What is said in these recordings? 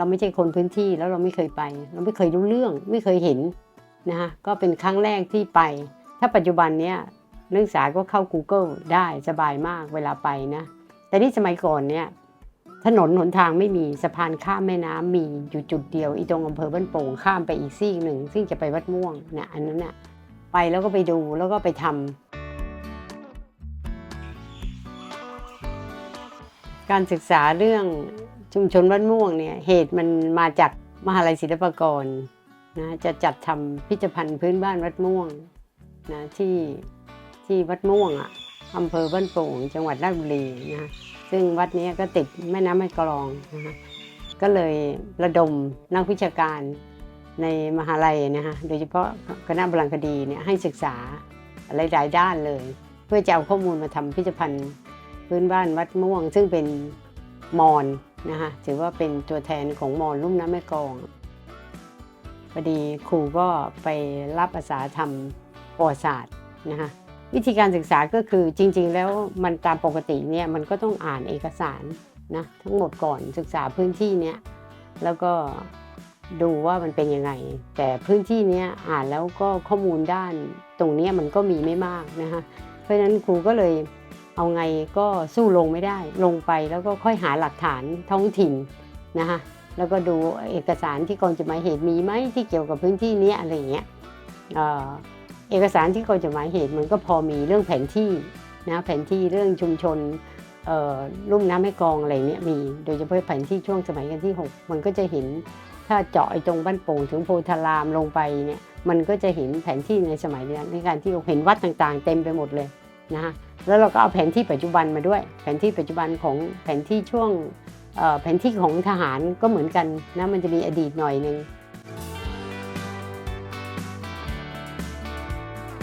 เราไม่ใช่คนพื้นที่แล้วเราไม่เคยไป เราไม่เคยรู้เรื่องไม่เคยเห็นนะคะก็เป็นครั้งแรกที่ไป ถ้าปัจจุบันเนี้ยนักศึกษาก็เข้า Google ได้สบายมากเวลาไปนะแต่นี่สมัยก่อนเนี่ยถนนหนทางไม่มีสะพานข้ามแม่น้ำมีอยู่จุดเดียวอีตรงอำเภอบ้านโป่งข้ามไปอีกซีกหนึ่งซึ่งจะไปวัดม่วงนี่ยอันนั้นน่ะไปแล้วก็ไปดูแล้วก็ไปทำ การศึกษาเรื่องชุมชนวัดม่วงเนี่ยเหตุมันมาจากมหาลัยศิลปากรนะจะจัดทำพิพิธภัณฑ์พื้นบ้านวัดม่วงนะที่ที่วัดม่วงอะอำเภอบ้านโป่งจังหวัดราชบุรีนะซึ่งวัดนี้ก็ติดแม่น้ำแม่กลองนะคะก็เลยระดมนักวิชาการในมหาลัยนะคะโดยเฉพาะคณะบรังคดีเนี่ยให้ศึกษาหลายๆด้านเลย เพื่อจะเอาข้อมูลมาทำพิพิธภัณฑ์ พื้นบ้านวัดม่วง ซึ่งเป็นมอญนะคะถือว่าเป็นตัวแทนของมอญลุ่มน้ำแม่กองพอดีครูก็ไปรับอาสาทำประวัติศาสตร์นะคะวิธีการศึกษาก็คือจริง ๆ แล้วมันตามปกติเนี่ยมันก็ต้องอ่านเอกสารนะทั้งหมดก่อนศึกษาพื้นที่เนี้ยแล้วก็ดูว่ามันเป็นยังไง แต่พื้นที่เนี้ยอ่านแล้วก็ข้อมูลด้านตรงเนี้ยมันก็มีไม่มากนะคะเพราะฉะนั้นครูก็เลย เอาไงก็สู้ลงไม่ได้ ลงไปแล้วก็ค่อยหาหลักฐานท้องถิ่นนะคะแล้วก็ดูเอกสารที่กองจดหมายเหตุมีไหมที่เกี่ยวกับพื้นที่นี้อะไรเงี้ยเอกสารที่กรมจดหมายเหตุมันก็พอมีเรื่องแผนที่นะแผนที่เรื่องชุมชนลุ่มน้ำแม่กองอะไรเนี้ยมีโดยเฉพาะแผนที่ช่วงสมัยกันที่ 6 มันก็จะเห็นถ้าเจาะไอ้ตรงบ้านโป่งถึงโพธารามลงไปเนี่ยมันก็จะเห็นแผนที่ในสมัยนั้นในการที่เราเห็นวัดต่างๆ เต็มไปหมดเลย นะคะแล้วเราก็เอาแผนที่ปัจจุบันมาด้วย แผนที่ปัจจุบันของแผนที่ช่วงแผนที่ของทหารก็เหมือนกันนะมันจะมีอดีตหน่อยหนึ่ง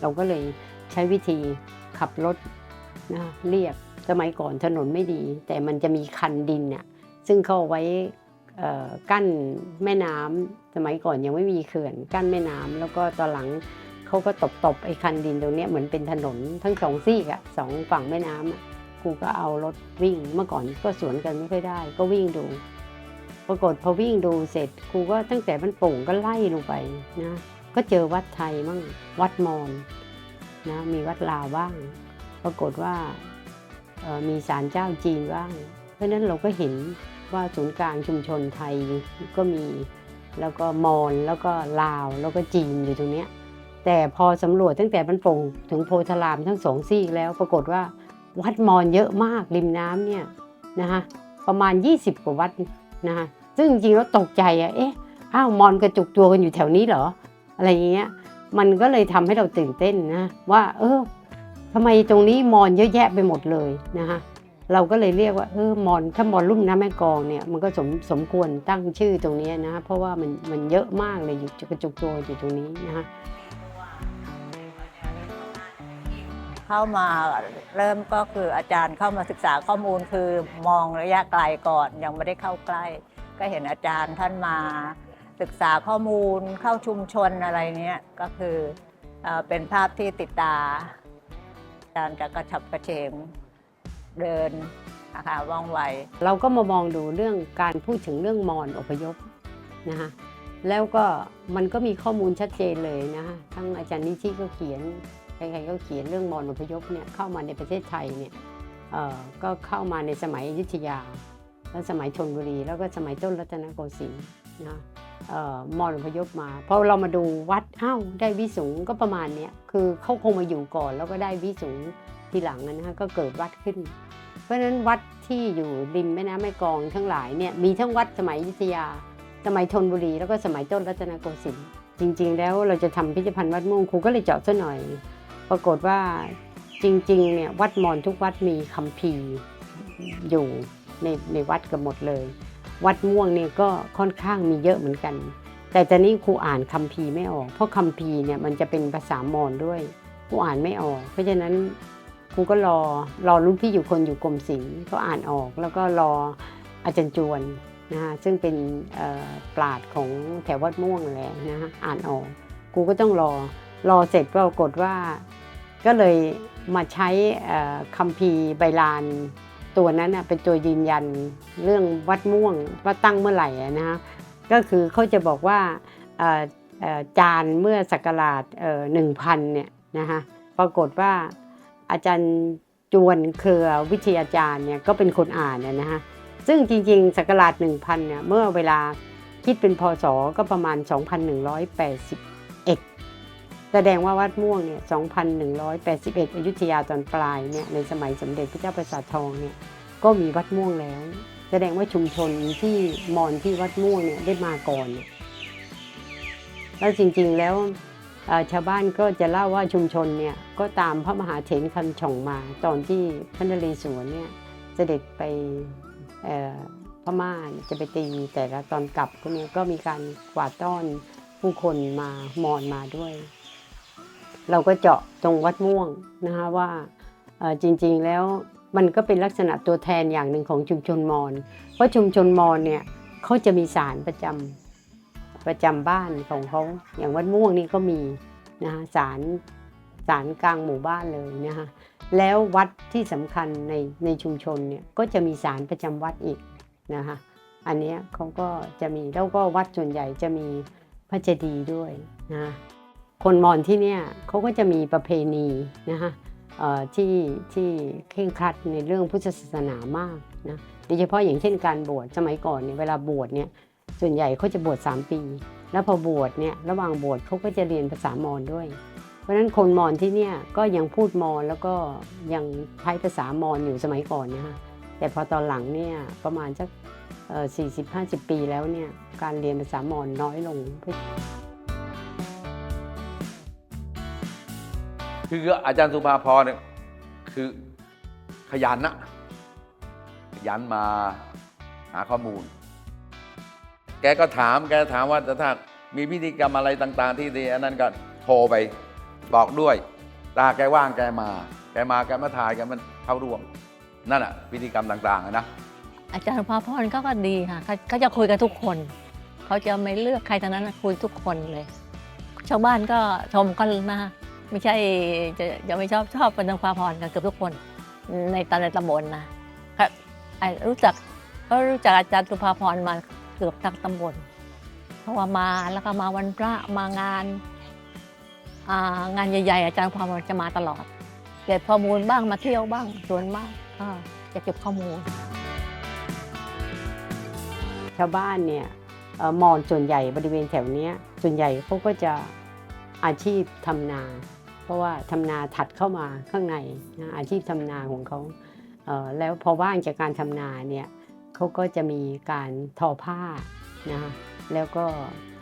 เราก็เลยใช้วิธีขับรถนะเรียบสมัยก่อนถนนไม่ดี แต่มันจะมีคันดินน่ะซึ่งเขาไว้กั้นแม่น้ำสมัยก่อนยังไม่มีเขื่อน กั้นแม่น้ำแล้วก็ตอนหลัง เขาก็ตบตบไอ้คันดินตรงนี้เหมือนเป็นถนนทั้งสองซีกอะสองฝั่งแม่น้ำอะครูก็เอารถวิ่งเมื่อก่อนก็สวนกันไม่ค่อยได้ ก็วิ่งดู ปรากฏพอวิ่งดูเสร็จครูก็ตั้งแต่มันโป่งก็ไล่ลงไปนะก็เจอวัดไทยมั่งวัดมอญนะมีวัดลาวบ้าง ปรากฏว่ามีศาลเจ้าจีนบ้าง เพราะฉะนั้นเราก็เห็นว่าศูนย์กลางชุมชนไทยก็มีแล้วก็มอญแล้วก็ลาวแล้วก็จีนอยู่ตรงเนี้ย แต่พอสำรวจตั้งแต่บันปงถึงโพธารามทั้งสองซีกแล้วปรากฏว่าวัดมอญเยอะมากริมน้ำเนี่ยนะคะประมาณ 20 กว่าวัดนะคะซึ่งจริงๆแล้วตกใจอะเอ๊ะอ้าวมอญกระจุกตัวกันอยู่แถวนี้เหรอ อะไรอย่างเงี้ยมันก็เลยทำให้เราตื่นเต้นนะว่าเออทำไมตรงนี้มอนเยอะแยะไปหมดเลยนะคะเราก็เลยเรียกว่าเออมอนถ้ามอนลุ่มน้ำแม่กองเนี่ยมันก็สมสมควรตั้งชื่อตรงนี้นะเพราะว่ามันมันเยอะมากเลยอยู่กระจุกตัวอยู่ตรงนี้นะคะ เข้ามาเริ่มก็คืออาจารย์เข้ามาศึกษาข้อมูลคือมองระยะไกลก่อนยังไม่ได้เข้าใกล้ ก็เห็นอาจารย์ท่านมาศึกษาข้อมูลเข้าชุมชนอะไรเนี้ยก็คือเอเป็นภาพที่ติดตาอาจารย์จะกระฉับกระเฉงเดินนะคะว่องไว เราก็มามองดูเรื่องการพูดถึงเรื่องมอนอพยพนะคะแล้วก็มันก็มีข้อมูลชัดเจนเลยนะคะทั้งอาจารย์นิชิก็เขียน รๆก็เขียนเรื่องมอนอพยพเนี่ยเข้ามาในประเทศไทยเนี่ยเอ่อก็เข้ามาในสมัยอยุธยา แล้วสมัยชนบุรี แล้วก็สมัยต้นรัตนโกสินทร์นะเอ่อมอนอพยพมาพอเรามาดูวัดอ้าวได้วิสุงก็ประมาณเนี้ยคือเขาคงมาอยู่ก่อน แล้วก็ได้วิสุงทีหลังนะฮะก็เกิดวัดขึ้น เพราะฉะนั้นวัดที่อยู่ริมแม่น้ำแม่กองทั้งหลายเนี่ยมีทั้งวัดสมัยอยุธยา สมัยธนบุรี แล้วก็สมัยต้นรัตนโกสินทร์จริง ๆ แล้วเราจะทำพิพิธภัณฑ์วัดม่วงครูก็เลยเจาะซะหน่อย ปรากฏว่าจริงๆเนี่ยวัดมอญทุกวัดมีคัมภีร์อยู่ในในวัดกันหมดเลย วัดม่วงเนี่ยก็ค่อนข้างมีเยอะเหมือนกัน แต่ตอนนี้ครูอ่านคัมภีร์ไม่ออก เพราะคัมภีร์เนี่ยมันจะเป็นภาษามอญด้วยครูอ่านไม่ออก เพราะฉะนั้นครูก็รอรอรุ่นพี่อยู่คนอยู่กรมศิลป์ก็อ่านออก แล้วก็รออาจารย์จวนนะคะซึ่งเป็นปราดของแถววัดม่วงแหละนะคะอ่านออกครูก็ต้องรอรอเสร็จปรากฏว่า ก็เลยมาใช้คัมภีร์ใบลานตัวนั้นเป็นตัวยืนยันเรื่องวัดม่วงว่าตั้งเมื่อไหร่นะฮะก็คือเขาจะบอกว่าจานเมื่อศักราชหนึ่งพันเนี่ยนะคะปรากฏว่าอาจารย์จวนเครือวิทยาจารย์เนี่ยก็เป็นคนอ่านนะนะฮะซึ่งจริงๆศักราช1,000เนี่ยเมื่อเวลาคิดเป็นพศก็ประมาณ 2,181 แสดงว่าวัดม่วงเนี่ย 2,181 อยุธยาตอนปลายเนี่ย ในสมัยสมเด็จพระเจ้าประสาททองเนี่ย ก็มีวัดม่วงแล้ว แสดงว่าชุมชนที่มอญที่วัดม่วงเนี่ยได้มาก่อนเนี่ยแล้วจริงๆแล้วชาวบ้านก็จะเล่าว่าชุมชนเนี่ยก็ตามพระมหาเถรคันช่องมา ตอนที่พระนเรศวรเนี่ยเสด็จไปพม่าจะไปตีแต่ละตอนกลับพวกเนี้ยก็มีการกวาดต้อนผู้คนมามอญมาด้วย เราก็เจาะตรงวัดม่วงนะคะว่าจริงๆแล้วมันก็เป็นลักษณะตัวแทนอย่างหนึ่งของชุมชนมอญเพราะชุมชนมอญเนี่ยเขาจะมีศาลประจำประจำบ้านของเขาอย่างวัดม่วงนี่ก็มีนะคะศาลศาลกลางหมู่บ้านเลยนะคะแล้ววัดที่สำคัญในในชุมชนเนี่ยก็จะมีศาลประจำวัดอีกนะคะอันนี้เขาก็จะมีแล้วก็วัดส่วนใหญ่จะมีพระเจดีย์ด้วยนะ คนมอญที่เนี่ยเขาก็จะมีประเพณีนะคะที่ที่เคร่งครัดในเรื่องพุทธศาสนามากนะโดยเฉพาะอย่างเช่นการบวชสมัยก่อนเนี่ยเวลาบวชเนี่ยส่วนใหญ่เขาจะบวช3 ปี แล้วพอบวชเนี่ยระหว่างบวชเขาก็จะเรียนภาษามอญด้วย เพราะฉะนั้นคนมอญที่เนี่ยก็ยังพูดมอญแล้วก็ยังใช้ภาษามอญอยู่สมัยก่อนนะคะแต่พอตอนหลังเนี่ยประมาณสักสี่สิบห้าสิบปีแล้วเนี่ยการเรียนภาษามอญน้อยลง คืออาจารย์สุภาพรเนี่ยคือขยันนะขยันมาหาข้อมูล แกก็ถามแกถามว่าถ้ามีพิธีกรรมอะไรต่าง ๆ ที่ดีอันนั้นก็โทรไปบอกด้วย ตาแกว่างแกมา แกมาแกมาถ่ายแกมันเข้าร่วม นั่นอะพิธีกรรมต่างๆนะอาจารย์พาพรเขาก็ดีค่ะเขาจะคุยกับทุกคนเขาจะไม่เลือกใครทั้งนั้นคุยทุกคนเลย ชาวบ้านก็ชมกันนะ ไม่ใช่จะจะไม่ชอบชอบเป็นทางพาพรกันเกือบทุกคน ในตอนในตำบลนะครับรู้จักก็รู้จักอาจารย์สุภาพรมาเกือบทั้งตำบลเพราะว่ามาแล้วก็มาวันพระมางานางานใหญ่ๆอาจารย์สุภาพรจะมาตลอดเก็บข้อมูลบ้างมาเที่ยวบ้างส่วนมากก็จะเก็บข้อมูล ชาวบ้านเนี่ยมอญส่วนใหญ่บริเวณแถวนี้ส่วนใหญ่เขาก็จะอาชีพทำนา ราะว่าทำนาถัดเข้ามาข้างในนะอาชีพทำนาของเขาเออแล้วพอว่างจากการทำนาเนี่ยเขาก็จะมีการทอผ้านะคะแล้วก็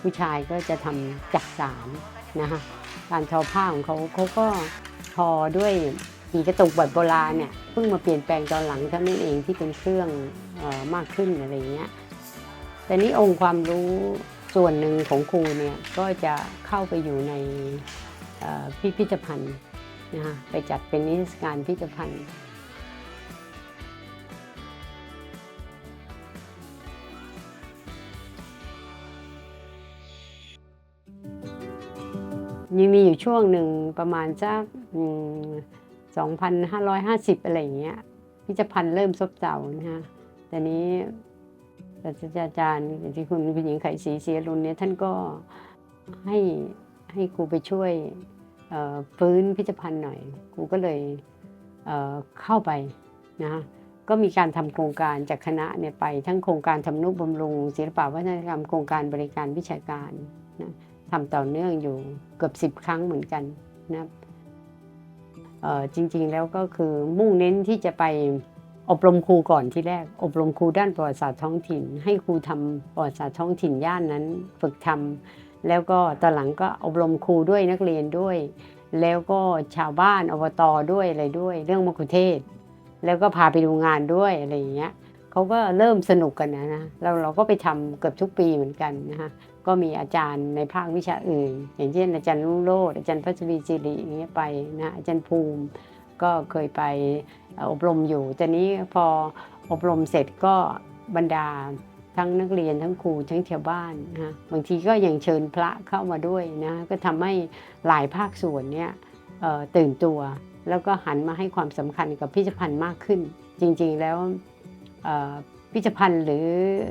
ผู้ชายก็จะทำจักสารนะคะการทอผ้าของเขาเขาก็ทอด้วยหีกระตุกแบบโบราณเนี่ยเพิ่งมาเปลี่ยนแปลงตอนหลังเท่านั้นเองที่เป็นเครื่องออมากขึ้นอะไรอย่างเงี้ยแต่นี้องค์ความรู้ส่วนหนึ่งของครูเนี่ยก็จะเข้าไปอยู่ใน พิพิธภัณฑ์นะคะไปจัดเป็นนิทรรศการพิพิธภัณฑ์ยังมีอยู่ช่วงหนึ่งประมาณสักอืม2,550 อะไรอย่างเงี้ยพิพิธภัณฑ์เริ่มซบเซานะคะแต่นี้ศาสตราจารย์ที่คุณคุณหญิงไขศรีเสียรุนเนี่ยท่านก็ให้ ให้ครูไปช่วยฟื้นพิพิธภัณฑ์หน่อยครูก็เลยเเข้าไปนะก็มีการทำโครงการจากคณะเนี่ยไป ทั้งโครงการทำนุบำรุง ศิลปวัฒนธรรมโครงการบริการวิชาการนะทำต่อเนื่องอยู่เกือบสิบครั้งเหมือนกันนะจริงๆแล้วก็คือมุ่งเน้นที่จะไปอบรมครูก่อนที่แรก อบรมครูด้านประวัติศาสตร์ท้องถิ่น ให้ครูทำประวัติศาสตร์ท้องถิ่นย่านนั้น ฝึกทำ แล้วก็ตอนหลังก็อบรมครูด้วยนักเรียนด้วย แล้วก็ชาวบ้านอบตด้วยอะไรด้วย เรื่องมะคุเทศ แล้วก็พาไปดูงานด้วยอะไรอย่างเงี้ยเขาก็เริ่มสนุกกันนะนะเราเราก็ไปทำเกือบทุกปีเหมือนกันนะคะก็มีอาจารย์ในภาควิชาอื่น อย่างเช่นอาจารย์รุ่งโรจน์อาจารย์พัชรีจิริอย่างเงี้ยไปนะอาจารย์ภูมิก็เคยไปเอ่ออบรมอยู่แต่นี้พออบรมเสร็จก็บรรดา ทั้งนักเรียนทั้งครูทั้งชาวบ้านนะบางทีก็ยังเชิญพระเข้ามาด้วยนะก็ทำให้หลายภาคส่วนเนี่ยตื่นตัว แล้วก็หันมาให้ความสำคัญกับพิพิธภัณฑ์มากขึ้น จริงๆแล้วพิพิธภัณฑ์หรือ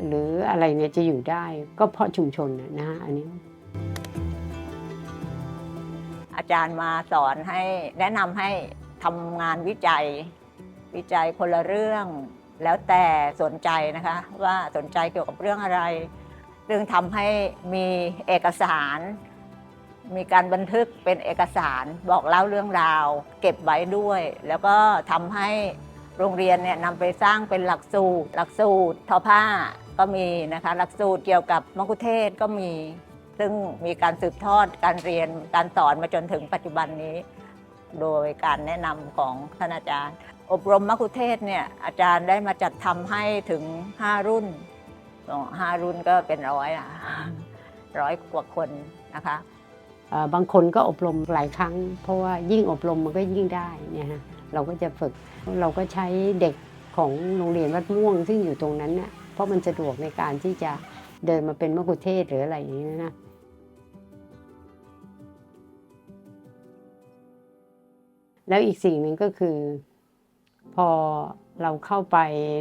หรืออะไรเนี่ยจะอยู่ได้ก็เพราะชุมชนนะนะฮะอันนี้ อาจารย์มาสอนให้แนะนำให้ทำงานวิจัย วิจัยคนละเรื่อง แล้วแต่สนใจนะคะว่าสนใจเกี่ยวกับเรื่องอะไรเรื่องทำให้มีเอกสาร มีการบันทึกเป็นเอกสารบอกเล่าเรื่องราว เก็บไว้ด้วย แล้วก็ทำให้โรงเรียนเนี่ยนำไปสร้างเป็นหลักสูตร หลักสูตรทอผ้าก็มีนะคะหลักสูตรเกี่ยวกับมะกุเทศก็มี ซึ่งมีการสืบทอดการเรียนการสอนมาจนถึงปัจจุบันนี้ โดยการแนะนำของท่านอาจารย์ อบรมมะคุเทศก์เนี่ยอาจารย์ได้มาจัดทำให้ถึง 5 รุ่นห้ารุ่นก็เป็นร้อยอะร้อยกว่าคนนะคะบางคนก็อบรมหลายครั้ง เพราะว่ายิ่งอบรมมันก็ยิ่งได้เนี่ยฮะเราก็จะฝึกเราก็ใช้เด็กของโรงเรียนวัดม่วงซึ่งอยู่ตรงนั้นเนี่ยเพราะมันสะดวกในการที่จะเดินมาเป็นมะกุเทศก์หรืออะไรอย่างนี้นะแล้วอีกสิ่งหนึ่งก็คือ พอเราเข้าไป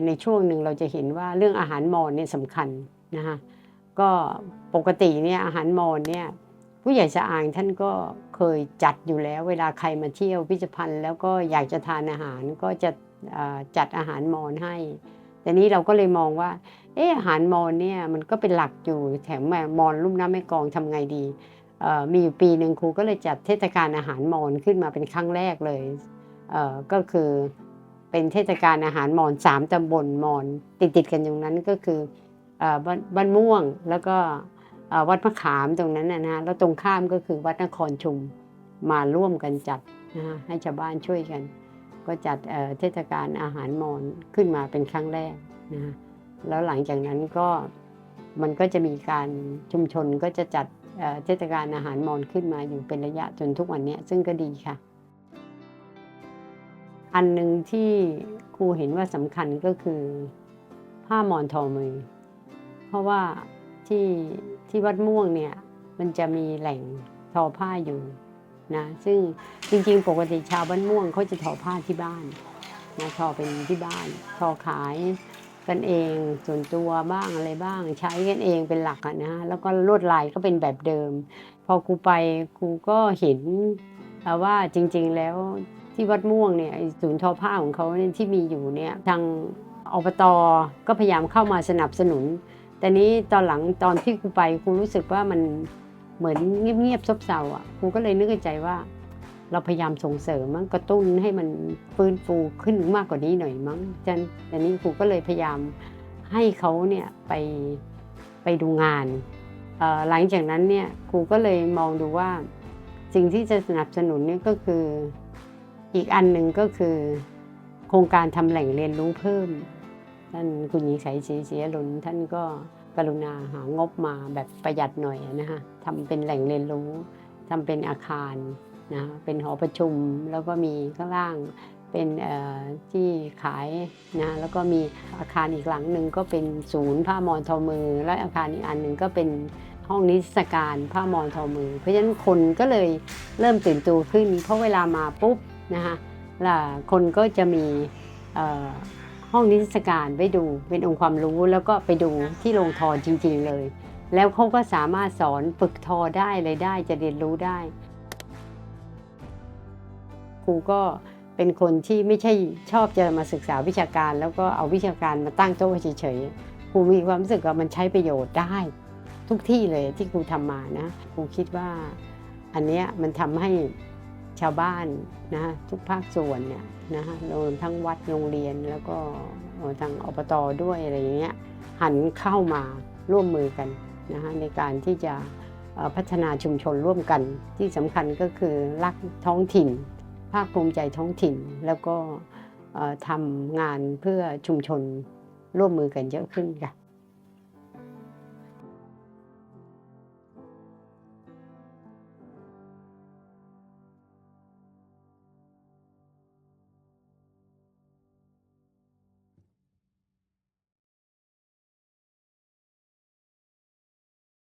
ในช่วงหนึ่งเราจะเห็นว่าเรื่องอาหารมอญเนี่ยสำคัญนะคะก็ปกติเนี่ยอาหารมอญเนี่ยผู้ใหญ่สะอางท่านก็เคยจัดอยู่แล้ว เวลาใครมาเที่ยวพิพิธภัณฑ์ แล้วก็อยากจะทานอาหารก็จะจัดอาหารมอญให้ แต่นี้เราก็เลยมองว่าเอออาหารมอญเนี่ยมันก็เป็นหลักอยู่แถมแม่มอญลุ่มน้ำแม่กองทำไงดีมีอยู่ปีหนึ่งครูก็เลยจัดเทศกาลอาหารมอญขึ้นมาเป็นครั้งแรกเลยก็คือ เป็นเทศกาลอาหารมอญสามตำบลมอญติดติดกันตรงนั้นก็คืออบ้านบ้านม่วงแล้วก็วัดมะขามตรงนั้นนะนะแล้วตรงข้ามก็คือวัดนครชุมมาร่วมกันจัดนะฮะให้ชาวบ้านช่วยกัน ก็จัดเทศกาลอาหารมอญขึ้นมาเป็นครั้งแรกนะฮะแล้วหลังจากนั้นก็มันก็จะมีการชุมชนก็จะจัดเทศกาลอาหารมอญขึ้นมาอยู่เป็นระยะจนทุกวันนี้ซึ่งก็ดีค่ะ อันหนึ่งที่ครูเห็นว่าสำคัญก็คือ ผ้ามอนทอมือ เพราะว่าที่ที่วัดม่วงเนี่ยมันจะมีแหล่งทอผ้าอยู่นะซึ่งจริงๆ ปกติชาวบ้านม่วงเขาจะทอผ้าที่บ้านนะทอเป็นที่บ้าน ทอขายกันเองส่วนตัวบ้างอะไรบ้าง ใช้กันเองเป็นหลักอะนะแล้วก็ลวดลายก็เป็นแบบเดิม พอครูไปครูก็เห็นว่าจริงๆแล้ว ที่วัดม่วงเนี่ยศูนย์ทอผ้าของเขาเนี่ยที่มีอยู่เนี่ยทางอบตก็พยายามเข้ามาสนับสนุน แต่นี้ตอนหลังตอนที่ครูไปครูรู้สึกว่ามันเหมือนเงียบๆซบเซาอะครูก็เลยนึกในใจว่า เราพยายามส่งเสริมมั้งกระตุ้นให้มันฟื้นฟูขึ้นมากกว่านี้หน่อยมั้งจันแต่นี้ครูก็เลยพยายามให้เขาเนี่ยไปไปดูงานหลังจากนั้นเนี่ยครูก็เลยมองดูว่าสิ่งที่จะสนับสนุนเนี่ยก็คือ อีกอันหนึ่งก็คือ โครงการทำแหล่งเรียนรู้เพิ่ม ท่านคุณหญิงสายศรีเสียหลุนท่านก็กรุณาหางบมาแบบประหยัดหน่อยนะคะทำเป็นแหล่งเรียนรู้ทำเป็นอาคารนะเป็นหอประชุมแล้วก็มีข้างล่างเป็นที่ขายนะแล้วก็มีอาคารอีกหลังหนึ่งก็เป็นศูนย์ผ้ามอนทอมือ และอาคารอีกอันหนึ่งก็เป็นห้องนิทรรศการผ้ามอนทอมือ เพราะฉะนั้นคนก็เลยเริ่มตื่นตัวขึ้น เพราะเวลามาปุ๊บ นะคะล่ะคนก็จะมีห้องนิทรรศการไปดูเป็นองค์ความรู้แล้วก็ไปดูที่โรงทอจริงๆเลย แล้วเขาก็สามารถสอนฝึกทอได้เลยได้จะเรียนรู้ได้ครูก็เป็นคนที่ไม่ใช่ชอบจะมาศึกษาวิชาการ แล้วก็เอาวิชาการมาตั้งโต๊ะเฉยๆครูมีความรู้สึกว่ามันใช้ประโยชน์ได้ ทุกที่เลยที่ครูทำมานะครูคิดว่าอันเนี้ยมันทำให้ ชาวบ้านนะทุกภาคส่วนเนี่ยนะฮะรวมทั้งวัดโรงเรียนแล้วก็ทางอบตด้วยอะไรอย่างเงี้ยหันเข้ามาร่วมมือกันนะฮะในการที่จะพัฒนาชุมชนร่วมกัน ที่สำคัญก็คือรักท้องถิ่น ภาคภูมิใจท้องถิ่น แล้วก็ทำงานเพื่อชุมชนร่วมมือกันเยอะขึ้นค่ะ